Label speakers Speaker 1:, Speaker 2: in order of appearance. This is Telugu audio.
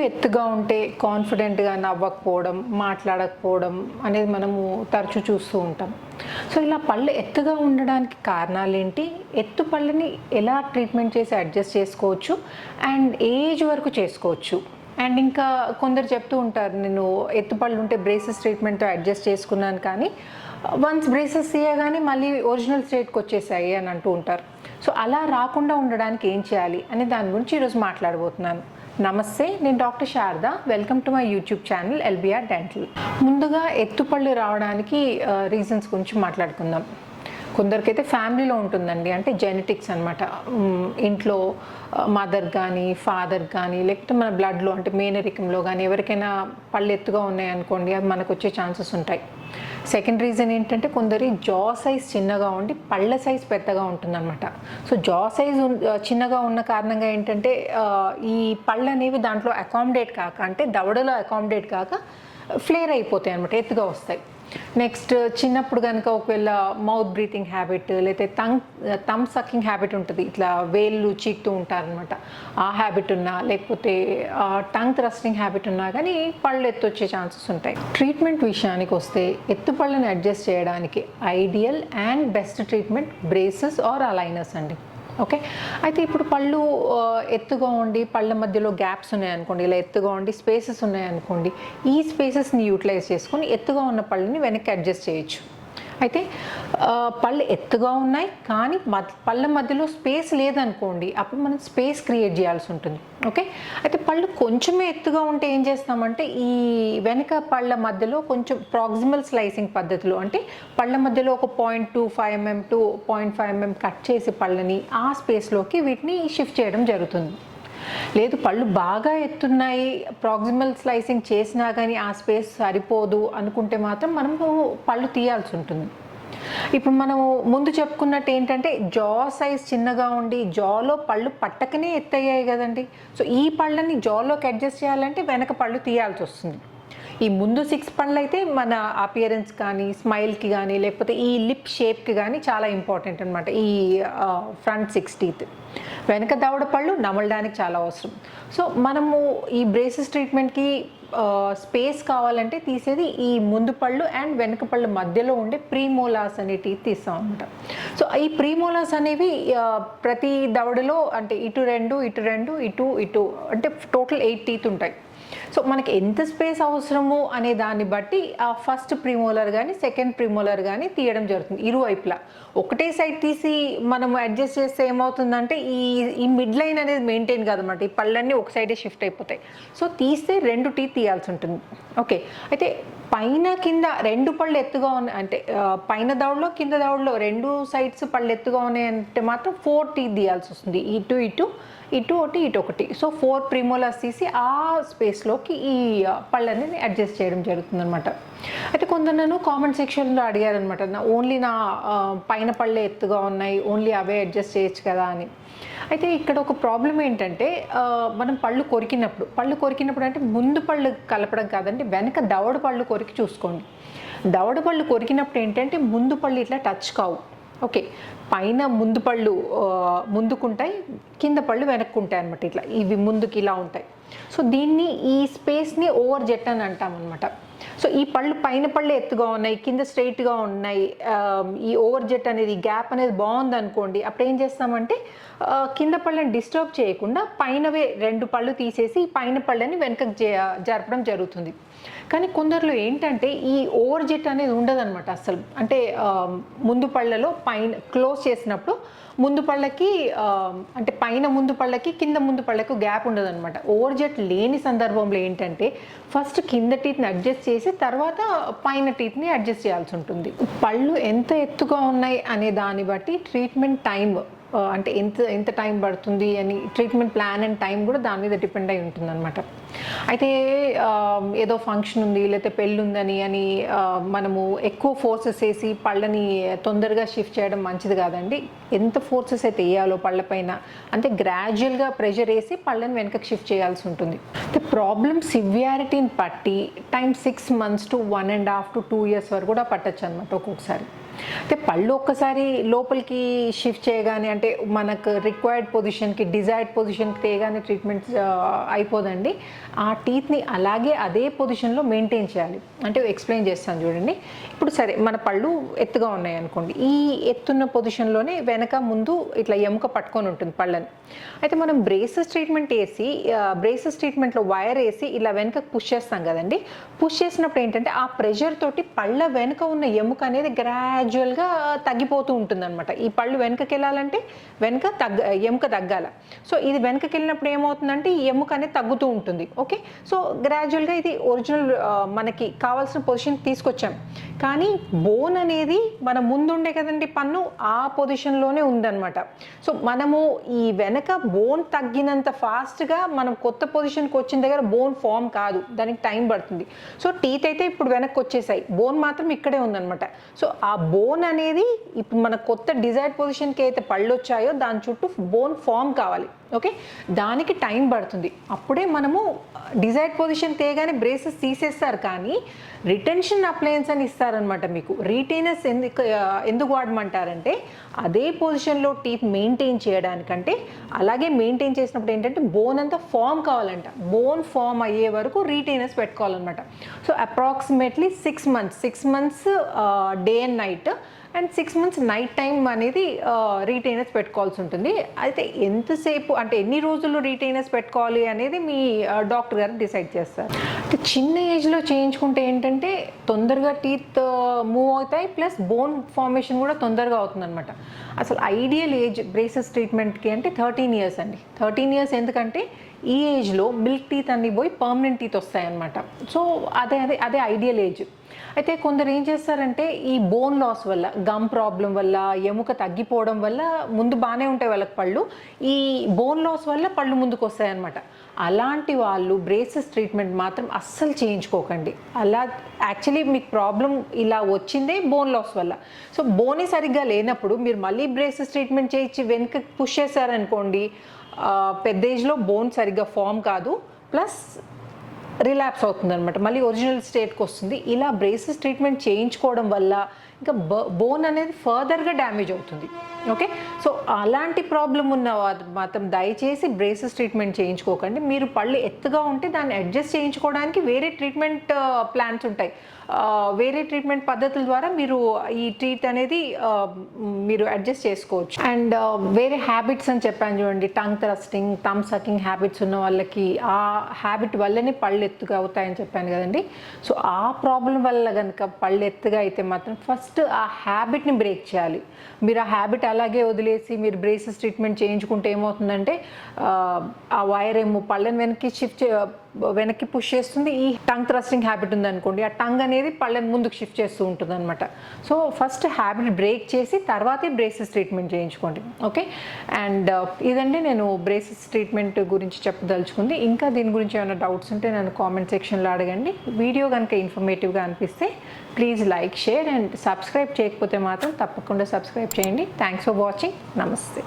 Speaker 1: ఎత్తుగా ఉంటే కాన్ఫిడెంట్గా నవ్వకపోవడం మాట్లాడకపోవడం అనేది మనము తరచూ చూస్తూ ఉంటాం. సో ఇలా పళ్ళు ఎత్తుగా ఉండడానికి కారణాలు ఏంటి ఎత్తు పళ్ళని ఎలా ట్రీట్మెంట్ చేసి అడ్జస్ట్ చేసుకోవచ్చు? అండ్ ఏజ్ వరకు చేసుకోవచ్చు. అండ్ ఇంకా కొందరు చెప్తూ ఉంటారు నేను ఎత్తుపళ్ళు ఉంటే బ్రేసెస్ ట్రీట్మెంట్తో అడ్జస్ట్ చేసుకున్నాను కానీ వన్స్ బ్రేసెస్ తీయగానే మళ్ళీ ఒరిజినల్ స్టేట్కి వచ్చేసాయి అని అంటూ ఉంటారు. సో అలా రాకుండా ఉండడానికి ఏం చేయాలి? అనే దాని గురించి ఈరోజు మాట్లాడబోతున్నాను. నమస్తే నేను doctor Sharada. Welcome to my YouTube channel LBR dental. ముందుగా ఎత్తుపళ్ళు రావడానికి రీజన్స్ గురించి మాట్లాడుకుందాం. కొందరికైతే ఫ్యామిలీలో ఉంటుందండి. అంటే జెనెటిక్స్ అనమాట ఇంట్లో మదర్ కానీ ఫాదర్ కానీ లేకపోతే మన బ్లడ్లో అంటే మేనరికంలో కానీ ఎవరికైనా పళ్ళు ఎత్తుగా ఉన్నాయనుకోండి అవి మనకు వచ్చే ఛాన్సెస్ ఉంటాయి. సెకండ్ రీజన్ ఏంటంటే కొందరి జా సైజ్ చిన్నగా ఉండి పళ్ళ సైజ్ పెద్దగా ఉంటుందన్నమాట. సో జా సైజ్ చిన్నగా ఉన్న కారణంగా ఏంటంటే ఈ పళ్ళు అనేవి దాంట్లో అకామిడేట్ కాక అంటే దవడలో అకామిడేట్ కాక ఫ్లేర్ అయిపోతాయి అనమాట ఎత్తుగా వస్తాయి. నెక్స్ట్ చిన్నప్పుడు కనుక ఒకవేళ మౌత్ బ్రీతింగ్ హ్యాబిట్ లేకపోతే తంగ్ తమ్ సకింగ్ హ్యాబిట్ ఉంటుంది. ఇట్లా వేళ్ళు చీక్తూ ఉంటారనమాట ఆ హ్యాబిట్ ఉన్నా లేకపోతే టంగ్ థ్రస్టింగ్ హ్యాబిట్ ఉన్నా కానీ పళ్ళు ఎత్తు వచ్చే ఛాన్సెస్ ఉంటాయి. ట్రీట్మెంట్ విషయానికి వస్తే ఎత్తు పళ్ళని అడ్జస్ట్ చేయడానికి ideal and best treatment braces or aligners అండి. ఓకే. అయితే ఇప్పుడు పళ్ళు ఎత్తుగా ఉండి పళ్ళ మధ్యలో గ్యాప్స్ ఉన్నాయనుకోండి ఇలా ఎత్తుగా ఉండి స్పేసెస్ ఉన్నాయనుకోండి ఈ స్పేసెస్ని యూటిలైజ్ చేసుకొని ఎత్తుగా ఉన్న పళ్ళని వెనక్కి అడ్జస్ట్ చేయొచ్చు. అయితే పళ్ళు ఎత్తుగా ఉన్నాయి కానీ మధ్య పళ్ళ మధ్యలో స్పేస్ లేదనుకోండి అప్పుడు మనం స్పేస్ క్రియేట్ చేయాల్సి ఉంటుంది. ఓకే? అయితే పళ్ళు కొంచెమే ఎత్తుగా ఉంటే ఏం చేస్తామంటే ఈ వెనక పళ్ళ మధ్యలో కొంచెం ప్రాక్సిమల్ స్లైసింగ్ పద్ధతిలో అంటే పళ్ళ మధ్యలో ఒక point two five mm to point five mm cut చేసి పళ్ళని ఆ స్పేస్లోకి వీటిని షిఫ్ట్ చేయడం జరుగుతుంది. లేదు పళ్ళు బాగా ఎత్తున్నాయి ప్రాక్సిమల్ స్లైసింగ్ చేసినా కానీ ఆ స్పేస్ సరిపోదు అనుకుంటే మాత్రం మనము పళ్ళు తీయాల్సి ఉంటుంది. ఇప్పుడు మనము ముందు చెప్పుకున్నట్టు ఏంటంటే జా సైజ్ చిన్నగా ఉండి జాలో పళ్ళు పట్టకనే ఎత్తయ్యాయి కదండి. సో ఈ పళ్ళని జాలోకి అడ్జస్ట్ చేయాలంటే వెనక పళ్ళు తీయాల్సి వస్తుంది. ఈ ముందు సిక్స్ పళ్ళు అయితే మన అపియరెన్స్ కానీ స్మైల్కి కానీ లేకపోతే ఈ లిప్ షేప్కి కానీ చాలా ఇంపార్టెంట్ అనమాట ఈ ఫ్రంట్ సిక్స్ టీత్ వెనక దవడ పళ్ళు నమలడానికి చాలా అవసరం. సో మనము ఈ బ్రేసెస్ ట్రీట్మెంట్కి స్పేస్ కావాలంటే తీసేది ఈ ముందు పళ్ళు అండ్ వెనక పళ్ళు మధ్యలో ఉండే ప్రీమోలాస్ అనే టీత్ తీస్తాం అనమాట సో ఈ ప్రీమోలాస్ అనేవి ప్రతి దవడలో అంటే ఇటు రెండు ఇటు రెండు ఇటు ఇటు అంటే టోటల్ ఎయిట్ టీత్ ఉంటాయి. సో మనకి ఎంత స్పేస్ అవసరము అనే దాన్ని బట్టి ఆ ఫస్ట్ ప్రిమోలర్ కానీ సెకండ్ ప్రిమోలర్ కానీ తీయడం జరుగుతుంది ఇరువైపులా ఒకటే సైడ్ తీసి మనం అడ్జస్ట్ చేస్తే ఏమవుతుందంటే ఈ ఈ మిడ్ లైన్ అనేది మెయింటైన్ కాదన్నమాట ఈ పళ్ళన్నీ ఒక సైడే షిఫ్ట్ అయిపోతాయి. సో తీస్తే రెండు టీ తీయాల్సి ఉంటుంది. ఓకే. అయితే పైన కింద రెండు పళ్ళు ఎత్తుగా ఉన్నాయి అంటే పైన దవడలో కింద దవడలో రెండు సైడ్స్ పళ్ళు ఎత్తుగా ఉన్నాయంటే మాత్రం ఫోర్ టీ తీయాల్సి వస్తుంది. ఇటు ఇటు ఇటు ఒకటి ఇటు ఒకటి. సో ఫోర్ ప్రిమోలర్స్ తీసి ఆ స్పేస్లో స్పేస్లోకి ఈ ఆ, పళ్ళని అడ్జస్ట్ చేయడం జరుగుతుంది అనమాట అయితే కొందరు నన్ను కామెంట్ సెక్షన్లో అడిగారనమాట నా ఓన్లీ నా పైన పళ్ళే ఎత్తుగా ఉన్నాయి ఓన్లీ అవే అడ్జస్ట్ చేయొచ్చు కదా అని. అయితే ఇక్కడ ఒక ప్రాబ్లం ఏంటంటే మనం పళ్ళు కొరికినప్పుడు పళ్ళు కొరికినప్పుడు అంటే ముందు పళ్ళు కలపడం కాదండి వెనక దవడ పళ్ళు కొరికి చూసుకోండి. దవడ పళ్ళు కొరికినప్పుడు ఏంటంటే ముందు పళ్ళు ఇట్లా టచ్ కావు. ఓకే పైన ముందు పళ్ళు ముందుకుంటాయి కింద పళ్ళు వెనక్కుంటాయి అనమాట ఇట్లా. ఇవి ముందుకి ఇలా ఉంటాయి. సో దీన్ని ఈ స్పేస్ని ఓవర్ జెట్ అని అంటాం అనమాట సో ఈ పళ్ళు పైన పళ్ళు ఎత్తుగా ఉన్నాయి కింద స్ట్రైట్గా ఉన్నాయి ఈ ఓవర్ జెట్ అనేది గ్యాప్ అనేది బాగుంది అనుకోండి అప్పుడు ఏం చేస్తామంటే కింద పళ్ళని డిస్టర్బ్ చేయకుండా పైనవే రెండు పళ్ళు తీసేసి పైన పళ్ళని వెనకకు జరపడం జరుగుతుంది. కానీ కొందరిలో ఏంటంటే ఈ ఓవర్ జెట్ అనేది ఉండదన్నమాట అసలు అంటే ముందు పళ్ళలో పైన క్లోజ్ చేసినప్పుడు ముందు పళ్ళకి అంటే పైన ముందు పళ్ళకి కింద ముందు పళ్ళకు గ్యాప్ ఉండదన్నమాట. ఓవర్ జెట్ లేని సందర్భంలో ఏంటంటే ఫస్ట్ కింద టీత్ని అడ్జస్ట్ చేసి తర్వాత పైన టీత్ని అడ్జస్ట్ చేయాల్సి ఉంటుంది. పళ్ళు ఎంత ఎత్తుగా ఉన్నాయి అనే దాన్ని బట్టి ట్రీట్మెంట్ టైం అంటే ఎంత ఎంత టైం పడుతుంది అని ట్రీట్మెంట్ ప్లాన్ అండ్ టైం కూడా దాని మీద డిపెండ్ అయి ఉంటుంది అనమాట అయితే ఏదో ఫంక్షన్ ఉంది లేకపోతే పెళ్ళి ఉందని అని మనము ఎక్కువ ఫోర్సెస్ వేసి పళ్ళని తొందరగా షిఫ్ట్ చేయడం మంచిది కాదండి. ఎంత ఫోర్సెస్ అయితే వేయాలో పళ్ళపైన అంటే గ్రాడ్యువల్గా ప్రెషర్ వేసి పళ్ళని వెనకకి షిఫ్ట్ చేయాల్సి ఉంటుంది. అయితే ప్రాబ్లమ్ సివియారిటీని బట్టి time six months to one and half to two years వరకు కూడా పట్టచ్చు అనమాట ఒక్కొక్కసారి. అయితే పళ్ళు ఒక్కసారి లోపలికి షిఫ్ట్ చేయగానే అంటే మనకు రిక్వైర్డ్ పొజిషన్కి డిజైర్డ్ పొజిషన్కి తేగానే ట్రీట్మెంట్ అయిపోదండి. ఆ టీత్ని అలాగే అదే పొజిషన్లో మెయింటైన్ చేయాలి. అంటే ఎక్స్ప్లెయిన్ చేస్తాను చూడండి. ఇప్పుడు సరే మన పళ్ళు ఎత్తుగా ఉన్నాయి అనుకోండి. ఈ ఎత్తున్న పొజిషన్లోనే వెనక ముందు ఇట్లా ఎముక పట్టుకొని ఉంటుంది పళ్ళని. అయితే మనం బ్రేసెస్ ట్రీట్మెంట్ వేసి బ్రేసెస్ ట్రీట్మెంట్లో వైర్ వేసి ఇలా వెనక పుష్ చేస్తాం కదండి. పుష్ చేసినప్పుడు ఏంటంటే ఆ ప్రెషర్ తోటి పళ్ళ వెనుక ఉన్న ఎముక అనేది గ్రాడ్యువల్గా తగ్గిపోతూ ఉంటుందన్నమాట. ఈ పళ్ళు వెనుకకి వెళ్ళాలంటే వెనుక తగ్గ ఎముక తగ్గాల. సో ఇది వెనుకకి వెళ్ళినప్పుడు ఏమవుతుందంటే ఈ ఎముక అనేది తగ్గుతూ ఉంటుంది. ఓకే? సో గ్రాడ్యువల్గా ఇది ఒరిజినల్ మనకి కావాల్సిన పొజిషన్ తీసుకొచ్చాం. కానీ బోన్ అనేది మన ముందుండే కదండి పన్ను ఆ పొజిషన్లోనే ఉందన్నమాట. సో మనము ఈ వెనక బోన్ తగ్గినంత ఫాస్ట్గా మనం కొత్త పొజిషన్కి వచ్చిన దగ్గర బోన్ ఫామ్ కాదు. దానికి టైం పడుతుంది. సో టీత్ అయితే ఇప్పుడు వెనక్కి వచ్చేసాయి. బోన్ మాత్రం ఇక్కడే ఉందన్నమాట. సో ఆ బోన్ అనేది ఇప్పుడు మన కొత్త డిజైర్డ్ పొజిషన్కి అయితే పళ్ళు వచ్చాయో దాని చుట్టూ బోన్ ఫామ్ కావాలి. ఓకే దానికి టైం పడుతుంది. అప్పుడే మనము uh, డిజైర్డ్ పొజిషన్ తేగానే బ్రేసెస్ తీసేస్తారు కానీ రిటెన్షన్ అప్లయన్స్ అని ఇస్తారనమాట మీకు. రీటైనర్స్ ఎందుకు ఎందుకు వాడమంటారంటే అదే పొజిషన్లో టీత్ మెయింటైన్ చేయడానికంటే అలాగే మెయింటైన్ చేసినప్పుడు ఏంటంటే బోన్ అంతా ఫామ్ కావాలంట. బోన్ ఫామ్ అయ్యే వరకు రీటైనర్స్ పెట్టుకోవాలన్నమాట. So approximately six months six months day and night and six months night time అనేది రీటైనర్స్ పెట్టుకోవాల్సి ఉంటుంది. అయితే ఎంతసేపు అంటే ఎన్ని రోజులు రీటైనర్స్ పెట్టుకోవాలి అనేది మీ డాక్టర్ గారు డిసైడ్ చేస్తారు. అంటే చిన్న ఏజ్లో చేయించుకుంటే ఏంటంటే తొందరగా టీత్ మూవ్ అవుతాయి ప్లస్ బోన్ ఫార్మేషన్ కూడా తొందరగా అవుతుందన్నమాట. అసలు ఐడియల్ ఏజ్ బ్రేసెస్ ట్రీట్మెంట్కి అంటే థర్టీన్ ఇయర్స్ అండి. థర్టీన్ ఇయర్స్ ఎందుకంటే ఈ ఏజ్లో మిల్క్ టీత్ అన్నీ పోయి పర్మనెంట్ టీత్ వస్తాయన్నమాట. సో అదే అదే అదే ఐడియల్ ఏజ్. అయితే కొందరు ఏం చేస్తారంటే ఈ బోన్ లాస్ వల్ల గమ్ ప్రాబ్లం వల్ల ఎముక తగ్గిపోవడం వల్ల ముందు బాగానే ఉంటాయి వాళ్ళకి పళ్ళు. ఈ బోన్ లాస్ వల్ల పళ్ళు ముందుకు వస్తాయన్నమాట. అలాంటి వాళ్ళు బ్రేసెస్ ట్రీట్మెంట్ మాత్రం అస్సలు చేయించుకోకండి. అలా యాక్చువల్లీ మీకు ప్రాబ్లం ఇలా వచ్చిందే బోన్ లాస్ వల్ల. సో బోనే సరిగ్గా లేనప్పుడు మీరు మళ్ళీ బ్రేసెస్ ట్రీట్మెంట్ చేయించి వెనుక పుష్ చేశారనుకోండి పెద్ద ఏజ్లో బోన్ సరిగ్గా ఫామ్ కాదు. ప్లస్ రిలాప్స్ అవుతుంది అనమాట మళ్ళీ ఒరిజినల్ స్టేట్కి వస్తుంది. ఇలా బ్రేసెస్ ట్రీట్మెంట్ చేయించుకోవడం వల్ల ఇంకా బోన్ అనేది ఫర్దర్గా డ్యామేజ్ అవుతుంది. ఓకే సో అలాంటి ప్రాబ్లం ఉన్న వారు మాత్రం దయచేసి బ్రేసెస్ ట్రీట్మెంట్ చేయించుకోకండి. మీరు పళ్ళు ఎత్తుగా ఉంటే దాన్ని అడ్జస్ట్ చేయించుకోవడానికి వేరే ట్రీట్మెంట్ ప్లాన్స్ uh, ఉంటాయి. Uh, వేరే ట్రీట్మెంట్ పద్ధతుల ద్వారా మీరు ఈ ట్రీట్ అనేది uh, మీరు అడ్జస్ట్ చేసుకోవచ్చు. అండ్ వేరే హ్యాబిట్స్ అని చెప్పాను చూడండి. Tongue thrusting thumb sucking habits ఉన్న వాళ్ళకి ఆ హ్యాబిట్ వల్లనే పళ్ళు ఎత్తుగా అవుతాయని చెప్పాను కదండి. సో ఆ ప్రాబ్లం వల్ల కనుక పళ్ళు ఎత్తుగా అయితే మాత్రం ఫస్ట్ ఆ హ్యాబిట్ని బ్రేక్ చేయాలి. మీరు ఆ హ్యాబిట్ అలాగే వదిలేసి మీరు బ్రేసెస్ ట్రీట్మెంట్ చేయించుకుంటే ఏమవుతుందంటే ఆ, ఆ వైర్ ఏమో పళ్ళని వెనక్కి షిఫ్ట్ వెనక్కి పుష్ చేస్తుంది. ఈ టంగ్ థ్రస్టింగ్ హ్యాబిట్ ఉందనుకోండి ఆ టంగ్ అనేది పళ్ళని ముందుకు షిఫ్ట్ చేస్తూ ఉంటుంది అనమాట సో ఫస్ట్ హ్యాబిట్ బ్రేక్ చేసి తర్వాతే బ్రేసెస్ ట్రీట్మెంట్ చేయించుకోండి. ఓకే అండ్ uh, ఇదండి నేను బ్రేసెస్ ట్రీట్మెంట్ గురించి చెప్పదలుచుకుంది. ఇంకా దీని గురించి ఏమైనా డౌట్స్ ఉంటే నన్ను కామెంట్ సెక్షన్లో అడగండి. వీడియో కనుక ఇన్ఫర్మేటివ్గా అనిపిస్తే please like share and subscribe చేయకపోతే మాత్రం తప్పకుండా సబ్స్క్రైబ్ చేయండి. థ్యాంక్స్ ఫర్ వాచింగ్ నమస్తే